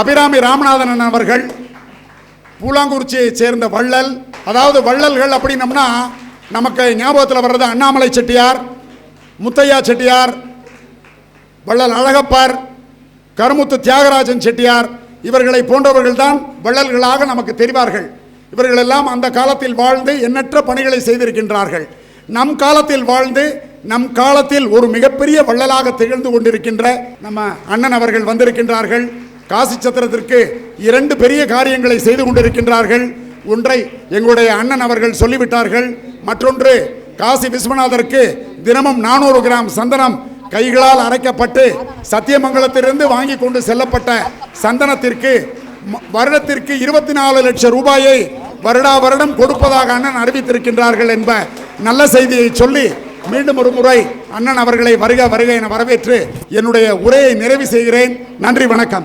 அபிராமி ராமநாதன் அவர்கள் பூலாங்குறிச்சியை சேர்ந்த வள்ளல். அதாவது வள்ளல்கள் அப்படின்னம்னா நமக்கு ஞாபகத்தில் வர்றது அண்ணாமலை செட்டியார் முத்தையா செட்டியார் வள்ளல் அழகப்பர் கருமுத்து தியாகராஜன் செட்டியார். இவர்களை போன்றவர்கள்தான் வள்ளல்களாக நமக்கு தெரிவார்கள். இவர்களெல்லாம் அந்த காலத்தில் வாழ்ந்து எண்ணற்ற பணிகளை செய்திருக்கின்றார்கள். நம் காலத்தில் வாழ்ந்து நம் காலத்தில் ஒரு மிகப்பெரிய வள்ளலாக திகழ்ந்து கொண்டிருக்கின்ற நம்ம அண்ணன் அவர்கள் வந்திருக்கின்றார்கள். காசி சத்திரத்திற்கு இரண்டு பெரிய காரியங்களை செய்து கொண்டிருக்கின்றார்கள். ஒன்றை எங்களுடைய அண்ணன் அவர்கள் சொல்லிவிட்டார்கள். மற்றொன்று காசி விஸ்வநாதருக்கு தினமும் நானூறு கிராம் சந்தனம் கைகளால் அரைக்கப்பட்டு சத்தியமங்கலத்திலிருந்து வாங்கி கொண்டு செல்லப்பட்ட சந்தனத்திற்கு வருடத்திற்கு இருபத்தி நாலு லட்சம் ரூபாயை வருடா வருடம் கொடுப்பதாக அண்ணன் அறிவித்திருக்கின்றார்கள் என்ப நல்ல செய்தியை சொல்லி மீண்டும் ஒரு முறை அண்ணன் அவர்களை வருக வருக என வரவேற்று என்னுடைய உரையை நிறைவு செய்கிறேன். நன்றி வணக்கம்.